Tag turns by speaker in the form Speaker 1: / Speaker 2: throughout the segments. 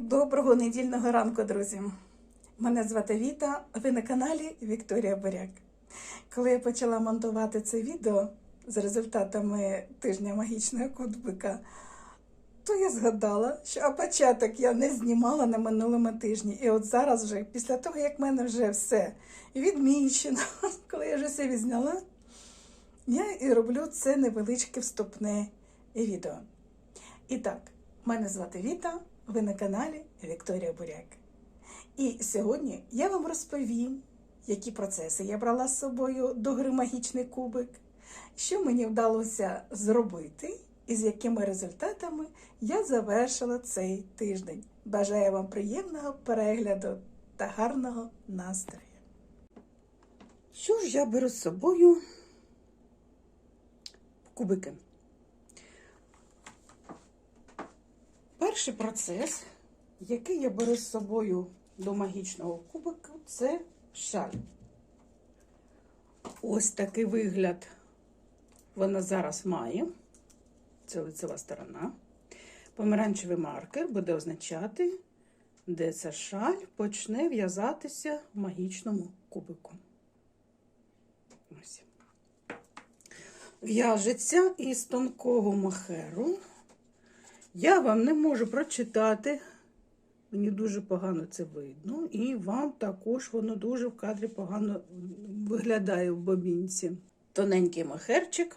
Speaker 1: Доброго недільного ранку, друзі! Мене звати Віта, ви на каналі Вікторія Боряк. Коли я почала монтувати це відео з результатами тижня магічного кутбика, то я згадала, що початок я не знімала на минулому тижні. І от зараз, вже, після того, як в мене вже все відмічено, коли я вже все відзняла, я і роблю це невеличке вступне відео. І так, мене звати Віта, ви на каналі Вікторія Буряк. І сьогодні я вам розповім, які процеси я брала з собою до гри магічний кубик, що мені вдалося зробити і з якими результатами я завершила цей тиждень. Бажаю вам приємного перегляду та гарного настрою. Що ж я беру з собою в кубики? Перший процес, який я беру з собою до магічного кубика, це шаль. Ось такий вигляд вона зараз має. Це лицева сторона. Помаранчевий маркер буде означати, де ця шаль почне в'язатися в магічному кубику. Ось. В'яжеться із тонкого махеру. Я вам не можу прочитати, мені дуже погано це видно, і вам також воно дуже в кадрі погано виглядає в бобінці. Тоненький махерчик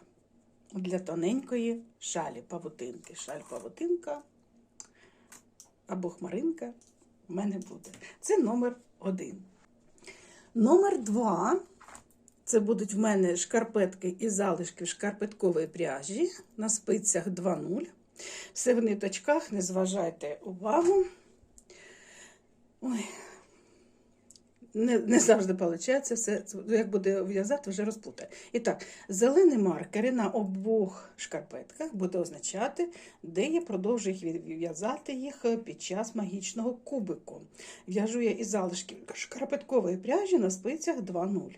Speaker 1: для тоненької шалі павутинки. Шаль павутинка або хмаринка в мене буде. Це номер один. Номер два. Це будуть в мене шкарпетки і залишки шкарпеткової пряжі на спицях 2.0. Все в ниточках, не зважайте увагу. Ой, не не завжди виходить, все, як буде в'язати, вже розплутає. І так, зелені маркери на обох шкарпетках буде означати, де я продовжую їх в'язати їх під час магічного кубику. В'яжу я із залишків шкарпеткової пряжі на спицях 2.0.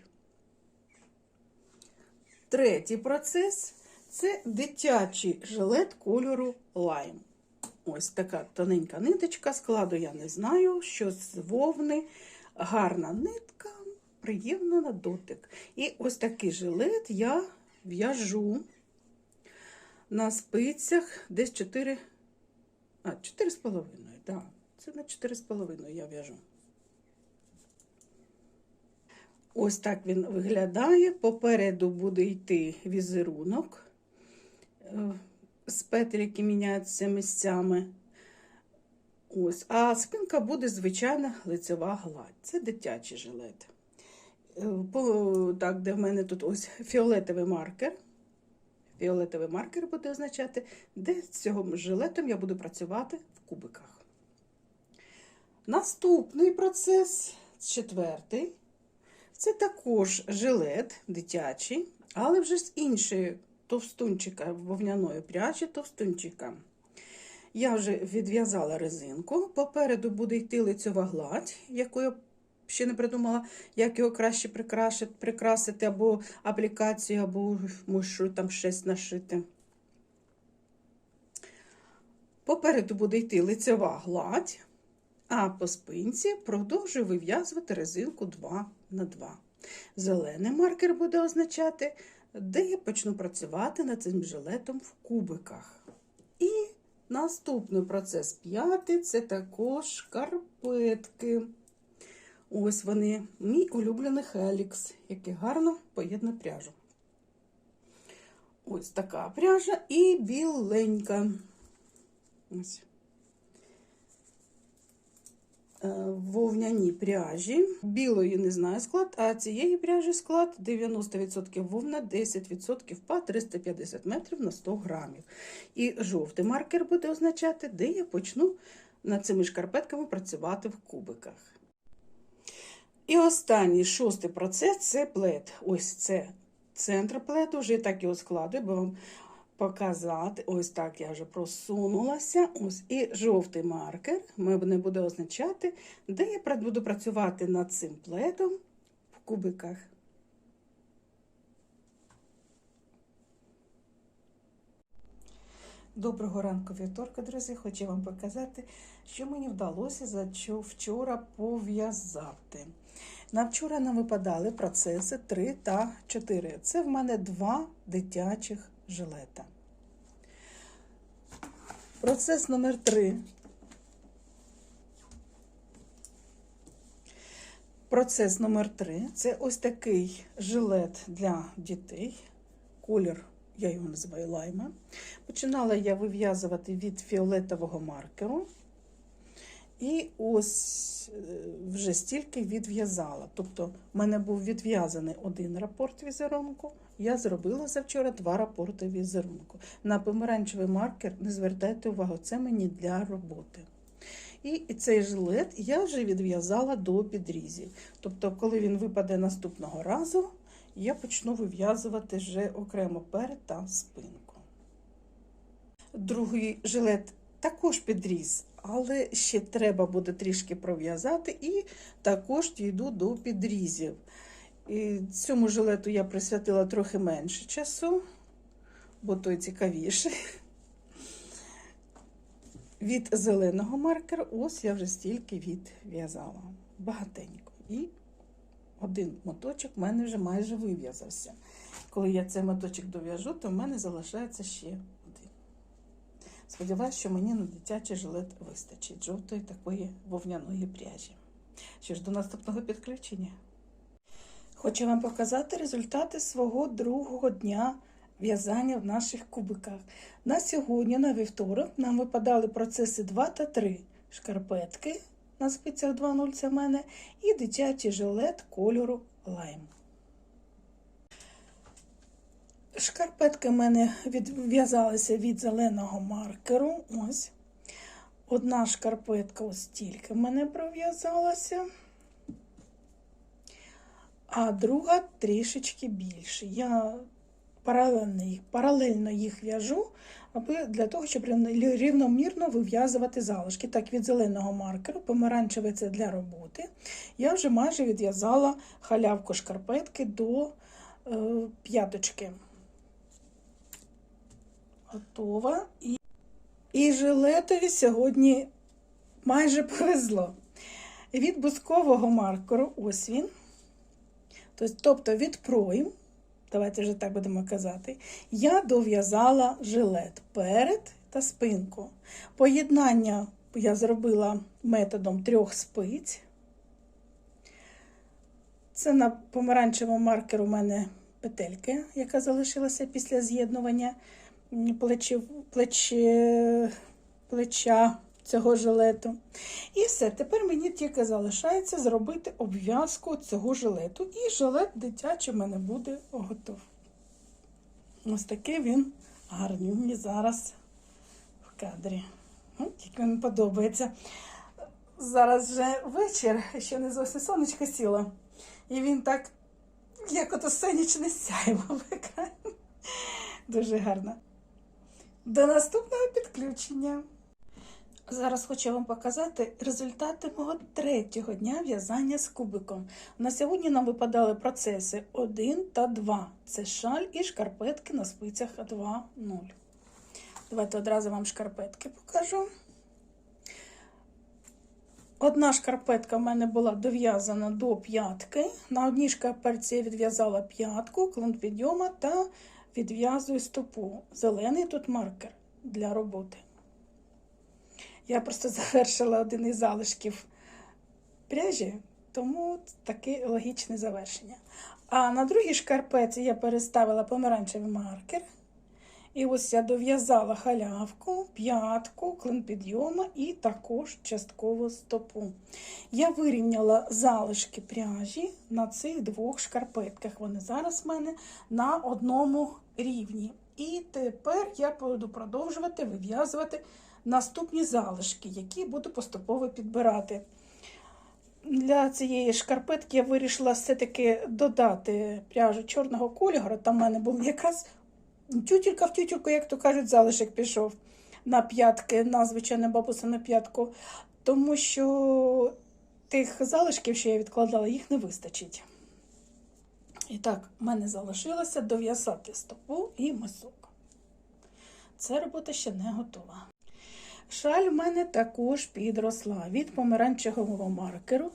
Speaker 1: Третій процес це дитячий жилет кольору лайм. Ось така тоненька ниточка, складу я не знаю, що з вовни, гарна нитка, приємна на дотик. І ось такий жилет я в'яжу на спицях десь 4, а, 4,5, так, це на 4,5 я в'яжу. Ось так він виглядає. Попереду буде йти візерунок з петель, які міняються місцями. Ось. А спинка буде звичайна лицева гладь. Це дитячий жилет. По, так, де в мене тут ось фіолетовий маркер. Фіолетовий маркер буде означати, де з цього жилетом я буду працювати в кубиках. Наступний процес, четвертий. Це також жилет дитячий, але вже з іншої товстунчика вовняної пряжі товстунчика. Я вже відв'язала резинку. Попереду буде йти лицьова гладь, яку я ще не придумала, як його краще прикрасити, або аплікацію, або можу там щось нашити. Попереду буде йти лицьова гладь, а по спинці продовжую вив'язувати резинку 2 на 2. Зелений маркер буде означати, де я почну працювати над цим жилетом в кубиках. І наступний процес п'ятий це також шкарпетки. Ось вони, мій улюблений хелікс, який гарно поєднує пряжу. Ось така пряжа і біленька. Ось. Вовняні пряжі. Білої не знаю склад, а цієї пряжі склад 90% вовна, 10% па 350 метрів на 100 грамів. І жовтий маркер буде означати, де я почну над цими шкарпетками працювати в кубиках. І останній шостий процес це плед. Ось це центр пледу, вже так його складую, бо вам показати. Ось так я вже просунулася. Ось І жовтий маркер мене буде означати, де я буду працювати над цим пледом в кубиках. Доброго ранку вівторка, друзі. Хочу вам показати, що мені вдалося за чо- вчора пов'язати. На вчора нам випадали процеси 3 та 4. Це в мене два дитячих жилета. Процес номер 3. Процес номер 3 це ось такий жилет для дітей. Колір, я його називаю лайма. Починала я вив'язувати від фіолетового маркеру. І ось е, вже стільки відв'язала. Тобто, в мене був відв'язаний один рапорт візерунку. Я зробила завчора два рапорти візерунку. На помаранчевий маркер не звертайте увагу, це мені для роботи. І цей жилет я вже відв'язала до підрізів. Тобто, коли він випаде наступного разу, я почну вив'язувати вже окремо перед та спинку. Другий жилет також підріз, але ще треба буде трішки пров'язати і також дійду до підрізів. І цьому жилету я присвятила трохи менше часу, бо той цікавіший. Від зеленого маркера ось я вже стільки відв'язала. Багатенько. І один моточок в мене вже майже вив'язався. Коли я цей моточок дов'яжу, то в мене залишається ще один. Сподіваюсь, що мені на дитячий жилет вистачить жовтої такої вовняної пряжі. Що ж, до наступного підключення. Хочу вам показати результати свого другого дня в'язання в наших кубиках. На сьогодні, на вівторок, нам випадали процеси 2 та 3 шкарпетки на спицях 2.0 це в мене, і дитячий жилет кольору лайм. Шкарпетки в мене відв'язалися від зеленого маркеру. Ось. Одна шкарпетка ось тільки в мене пров'язалася, а друга трішечки більше. Я паралельно їх, паралельно їх в'яжу, аби для того, щоб рівномірно вив'язувати залишки. Так, від зеленого маркеру, помаранчевий це для роботи. Я вже майже відв'язала халявку шкарпетки до е, п'яточки. Готова. І, і жилетові сьогодні майже повезло. Від бускового маркеру, ось він. Тобто від пройм, давайте вже так будемо казати, я дов'язала жилет перед та спинку. Поєднання я зробила методом трьох спиць. Це на помаранчевому маркеру у мене петельки, яка залишилася після з'єднування плечів, плече, плеча цього жилету. І все, тепер мені тільки залишається зробити обв'язку цього жилету. І жилет дитячий в мене буде готов. Ось такий він гарний зараз в кадрі. Ну, Тільки він подобається. Зараз вже вечір, ще не зовсім сонечко сіло. І він так, як ото сонячне сяйво вмикає. Дуже гарно. До наступного підключення. Зараз хочу вам показати результати мого третього дня в'язання з кубиком. На сьогодні нам випадали процеси 1 та 2. Це шаль і шкарпетки на спицях 2.0. Давайте одразу вам шкарпетки покажу. Одна шкарпетка в мене була дов'язана до п'ятки. На одній шкарпетці я відв'язала п'ятку, клон підйома та відв'язую стопу. Зелений тут маркер для роботи. Я просто завершила один із залишків пряжі, тому таке логічне завершення. А на другій шкарпеці я переставила помаранчевий маркер. І ось я дов'язала халявку, п'ятку, клин підйома і також часткову стопу. Я вирівняла залишки пряжі на цих двох шкарпетках. Вони зараз в мене на одному рівні. І тепер я буду продовжувати вив'язувати наступні залишки, які буду поступово підбирати. Для цієї шкарпетки я вирішила все-таки додати пряжу чорного кольору. Там в мене був якраз тютюлька в тютюльку, як то кажуть, залишок пішов на п'ятки, на звичайну бабуся на п'ятку. Тому що тих залишків, що я відкладала, їх не вистачить. І так, в мене залишилося дов'язати стопу і мисок. Ця робота ще не готова. Шаль в мене також підросла. Від помаранчевого маркеру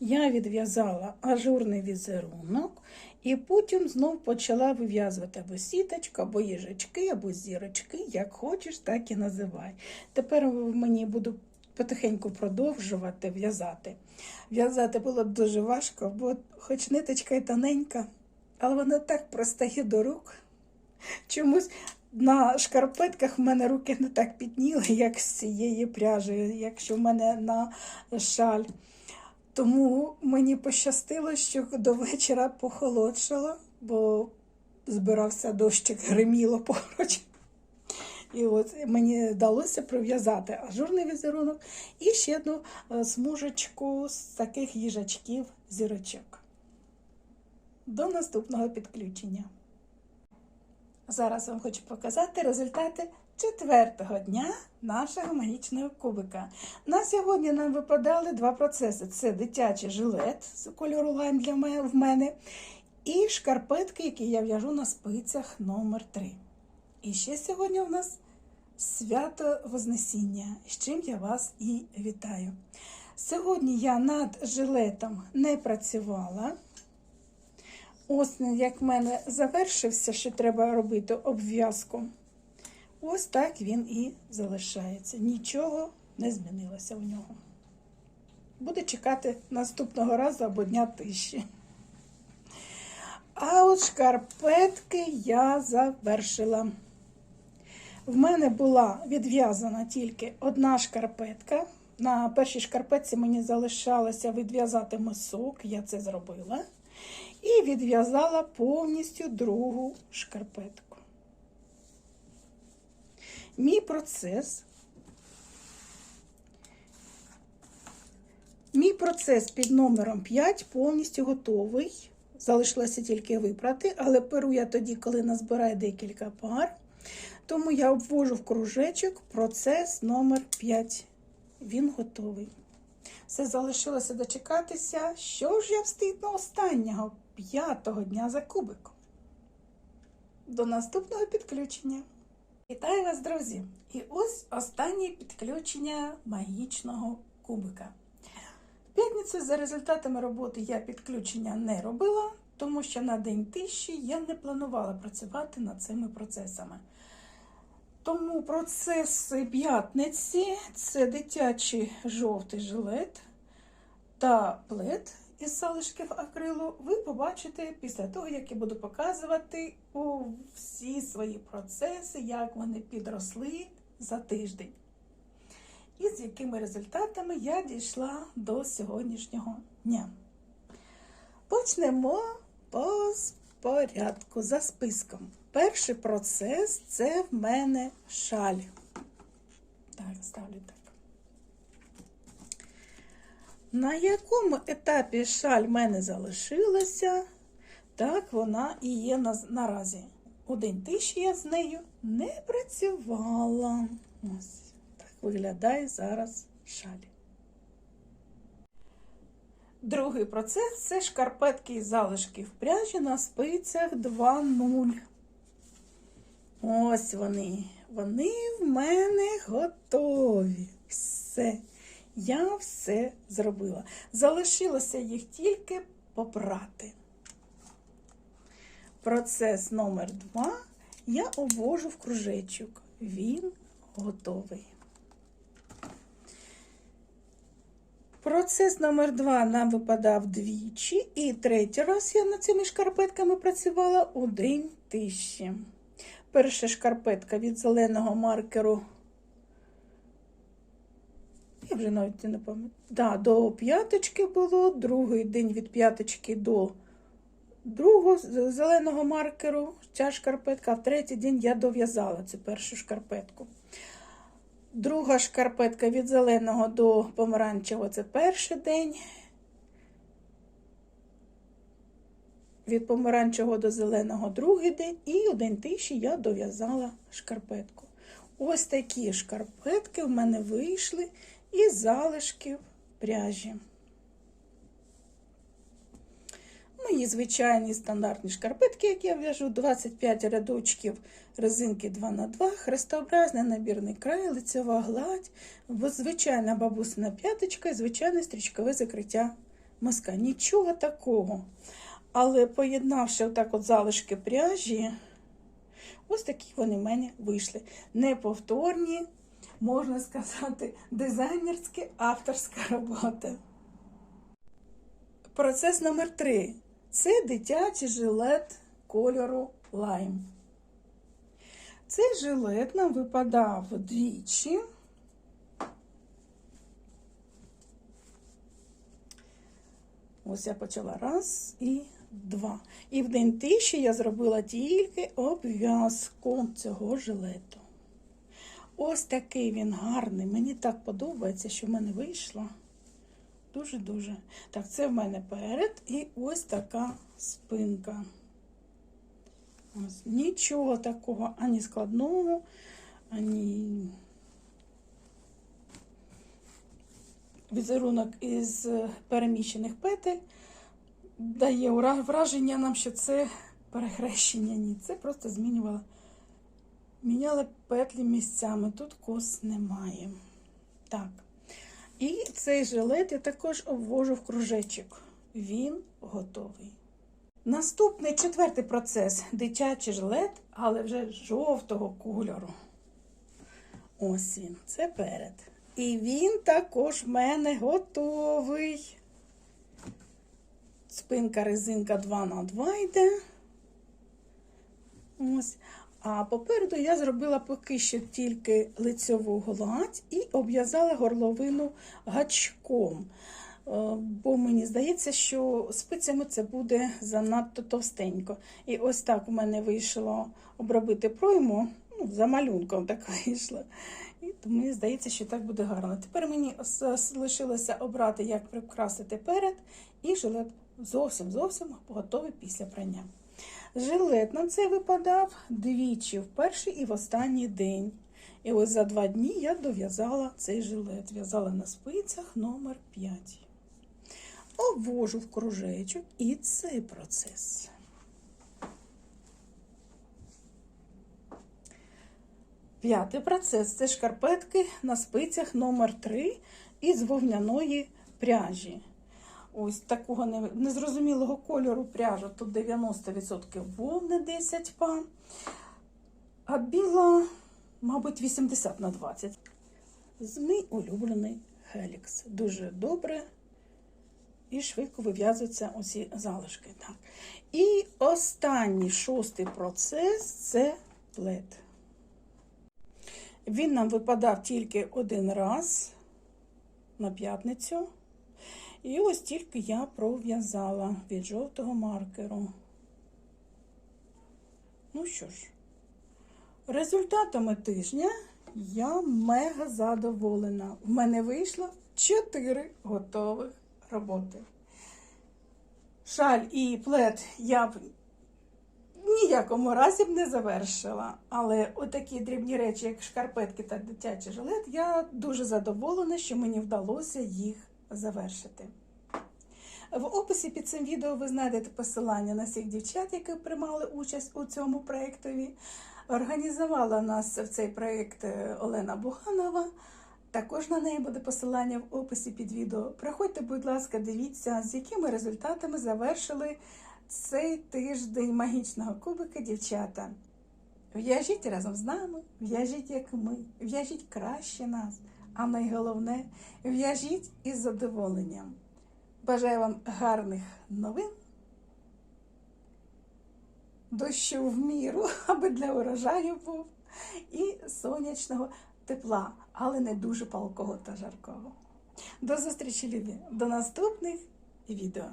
Speaker 1: я відв'язала ажурний візерунок і потім знов почала вив'язувати або сіточку, або їжачки, або зірочки, як хочеш, так і називай. Тепер мені буду потихеньку продовжувати в'язати. В'язати було дуже важко, бо хоч ниточка і тоненька, але вона так простає до рук. Чомусь на шкарпетках в мене руки не так підніли, як з цієї пряжі, якщо в мене на шаль. Тому мені пощастило, що до вечора похолодшало, бо збирався дощик, гриміло поруч. І от мені вдалося прив'язати ажурний візерунок і ще одну е, смужечку з таких їжачків зірочок. До наступного підключення. Зараз вам хочу показати результати четвертого дня нашого магічного кубика. На сьогодні нам випадали два процеси: це дитячий жилет з кольору лайм для мене в мене, і шкарпетки, які я в'яжу на спицях номер 3 І ще сьогодні у нас свято Вознесіння, з чим я вас і вітаю. Сьогодні я над жилетом не працювала. Ось як в мене завершився, що треба робити обв'язку. Ось так він і залишається. Нічого не змінилося в нього. Буде чекати наступного разу або дня тиші. А от шкарпетки я завершила. В мене була відв'язана тільки одна шкарпетка. На першій шкарпетці мені залишалося відв'язати мисок, я це зробила. І відв'язала повністю другу шкарпетку. Мій процес. Мій процес під номером 5 повністю готовий. Залишилося тільки випрати, але перу я тоді, коли назбираю декілька пар. Тому я обвожу в кружечок процес номер 5. Він готовий. Все залишилося дочекатися, що ж я встигну останнього п'ятого дня за кубиком. До наступного підключення. Вітаю вас, друзі! І ось останнє підключення магічного кубика. В П'ятницю за результатами роботи я підключення не робила, тому що на день тиші я не планувала працювати над цими процесами. Тому процеси п'ятниці це дитячий жовтий жилет та плед із залишків акрилу. Ви побачите після того, як я буду показувати у всі свої процеси, як вони підросли за тиждень. І з якими результатами я дійшла до сьогоднішнього дня. Почнемо по порядку за списком. Перший процес це в мене шаль. Так, ставлю так. На якому етапі шаль в мене залишилася, так вона і є наразі. Один тиші я з нею не працювала. Ось так виглядає зараз шаль. Другий процес це шкарпетки і залишки в пряжі на спицях 2.0. Ось вони. Вони в мене готові. Все. Я все зробила. Залишилося їх тільки попрати. Процес номер 2 я обвожу в кружечок. Він готовий. Процес номер 2 нам випадав двічі, і третій раз я над цими шкарпетками працювала у день тиші. Перша шкарпетка від зеленого маркеру. Я вже навіть не пам'ятаю. Да, до п'яточки було, другий день від п'яточки до другого зеленого маркеру, ця шкарпетка, а в третій день я дов'язала цю першу шкарпетку. Друга шкарпетка від зеленого до помаранчевого це перший день. Від помаранчевого до зеленого другий день, і один тиші я дов'язала шкарпетку. Ось такі шкарпетки в мене вийшли із залишків пряжі. Мої звичайні стандартні шкарпетки, які я в'яжу, 25 рядочків резинки 2х2, хрестообразний набірний край, лицева гладь, звичайна бабусина п'яточка і звичайне стрічкове закриття мазка. Нічого такого. Але поєднавши отак от залишки пряжі, ось такі вони в мене вийшли. Неповторні, можна сказати, дизайнерська авторська робота. Процес номер 3 це дитячий жилет кольору лайм. Цей жилет нам випадав двічі. Ось я почала раз і два. І в день тиші я зробила тільки обв'язку цього жилету. Ось такий він гарний. Мені так подобається, що в мене вийшло. Дуже-дуже. Так, це в мене перед і ось така спинка. Ось. Нічого такого ані складного, ані візерунок із переміщених петель дає враження нам, що це перехрещення. Ні, це просто змінювало. Міняли петлі місцями. Тут кос немає. Так. І цей жилет я також обвожу в кружечок. Він готовий. Наступний четвертий процес дитячий жилет, але вже жовтого кольору. Ось він, це перед. І він також в мене готовий. Спинка резинка 2 на 2 йде. Ось. А попереду я зробила поки що тільки лицьову гладь і обв'язала горловину гачком. Е, Бо мені здається, що спицями це буде занадто товстенько. І ось так у мене вийшло обробити пройму, ну, за малюнком так вийшло. І тому мені здається, що так буде гарно. Тепер мені с- лишилося обрати, як прикрасити перед, і жилет зовсім зовсім готовий після прання. Жилет на це випадав двічі в перший і в останній день. І ось за два дні я дов'язала цей жилет. В'язала на спицях номер 5. Обвожу в кружечок і цей процес. П'ятий процес це шкарпетки на спицях номер 3 із вовняної пряжі. Ось такого незрозумілого кольору пряжа. Тут 90% вовни 10 па, а біла, мабуть, 80 на 20. З улюблений Хелікс. Дуже добре і швидко вив'язуються оці залишки. Так. І останній шостий процес це плед. Він нам випадав тільки один раз на п'ятницю. І ось тільки я пров'язала від жовтого маркеру. Ну що ж, результатами тижня я мега задоволена. В мене вийшло 4 готових роботи. Шаль і плед я б ніякому разі б не завершила. Але отакі дрібні речі, як шкарпетки та дитячий жилет, я дуже задоволена, що мені вдалося їх завершити. В описі під цим відео ви знайдете посилання на всіх дівчат, які приймали участь у цьому проєктові. Організувала нас в цей проєкт е, Олена Буганова. Також на неї буде посилання в описі під відео. Приходьте, будь ласка, дивіться, з якими результатами завершили цей тиждень магічного кубика дівчата. В'яжіть разом з нами, в'яжіть як ми, в'яжіть краще нас, а найголовне в'яжіть із задоволенням. Бажаю вам гарних новин, дощу в міру, аби для урожаю був, і сонячного тепла, але не дуже палкого та жаркого. До зустрічі, любі, до наступних відео.